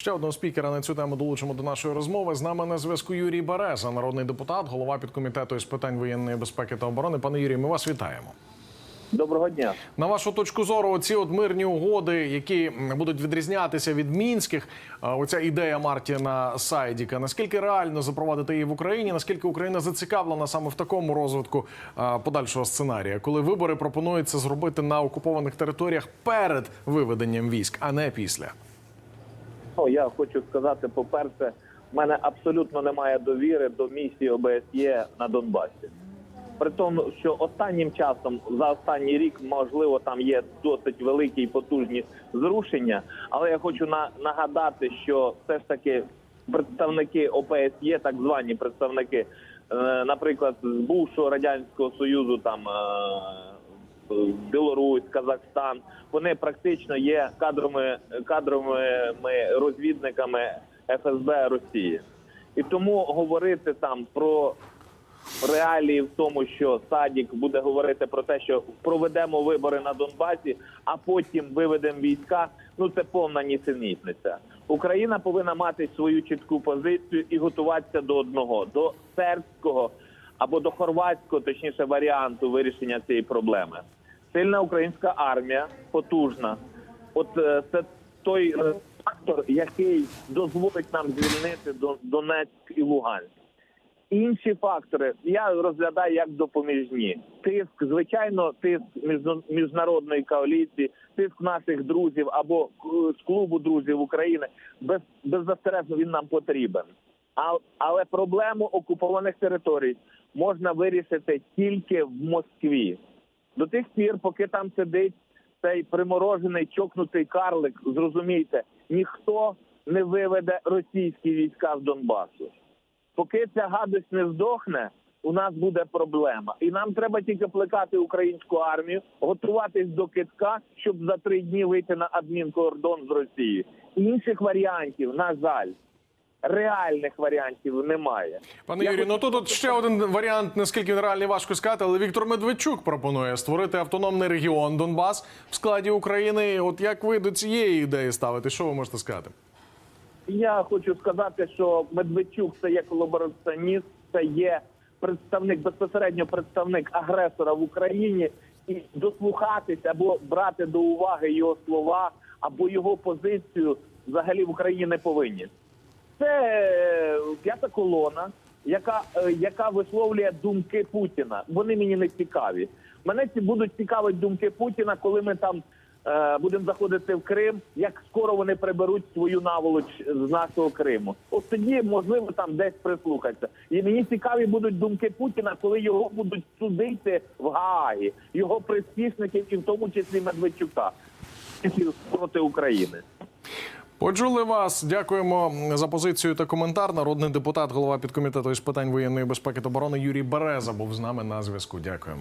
Ще одного спікера на цю тему долучимо до нашої розмови. З нами на зв'язку Юрій Береза, народний депутат, голова підкомітету із питань воєнної безпеки та оборони. Пане Юрій, ми вас вітаємо. Доброго дня. На вашу точку зору, ці от мирні угоди, які будуть відрізнятися від мінських, оця ідея Мартіна Сайдіка. Наскільки реально запровадити її в Україні? Наскільки Україна зацікавлена саме в такому розвитку подальшого сценарія, коли вибори пропонується зробити на окупованих територіях перед виведенням військ, а не після? Ну, я хочу сказати, по-перше, в мене абсолютно немає довіри до місії ОБСЄ на Донбасі. При тому, що останнім часом за останній рік можливо там є досить великі і потужні зрушення. Але я хочу на, нагадати, що все ж таки представники ОБСЄ, так звані представники, е, наприклад, з бувшого радянського союзу, там е, Білорусь, Казахстан, вони практично є кадровими кадровими розвідниками ФСБ Росії. І тому говорити там про реалії в тому, що Садік буде говорити про те, що проведемо вибори на Донбасі, а потім виведемо війська. Ну це повна нісенітниця. Україна повинна мати свою чітку позицію і готуватися до одного до сербського або до хорватського, точніше, варіанту вирішення цієї проблеми. Сильна українська армія, потужна. От е, це той е, фактор, який дозволить нам звільнити Дон- Донецьк і Луганськ. Інші фактори я розглядаю як допоміжні. Тиск, звичайно, тиск міжнародної коаліції, тиск наших друзів або е, з клубу друзів України. Без беззастережно він нам потрібен. А, але проблему окупованих територій можна вирішити тільки в Москві. До тих пір, поки там сидить цей приморожений чокнутий карлик, зрозумійте, ніхто не виведе російські війська з Донбасу. Поки ця гадость не здохне, у нас буде проблема. І нам треба тільки плекати українську армію, готуватись до китка, щоб за три дні вийти на адмінкордон з Росією. Інших варіантів, на жаль, реальних варіантів немає. Пане Юрію, ну тут от ще один варіант, наскільки він реальний, важко сказати, але Віктор Медведчук пропонує створити автономний регіон Донбас в складі України. От як ви до цієї ідеї ставите? Що ви можете сказати? Я хочу сказати, що Медведчук це є колабораціоніст, це є представник безпосередньо представник агресора в Україні, і дослухатися або брати до уваги його слова або його позицію взагалі в Україні не повинні. Це е, п'ята колона, яка, е, яка висловлює думки Путіна. Вони мені не цікаві. Мене ці будуть цікавити думки Путіна, коли ми там е, будемо заходити в Крим. Як скоро вони приберуть свою наволоч з нашого Криму? От тоді можливо там десь прислухатися. І мені цікаві будуть думки Путіна, коли його будуть судити в Гаагі, його приспішників, і в тому числі Медведчука проти України. Почули вас. Дякуємо за позицію та коментар. Народний депутат, голова підкомітету із питань воєнної безпеки та оборони Юрій Береза був з нами на зв'язку. Дякуємо.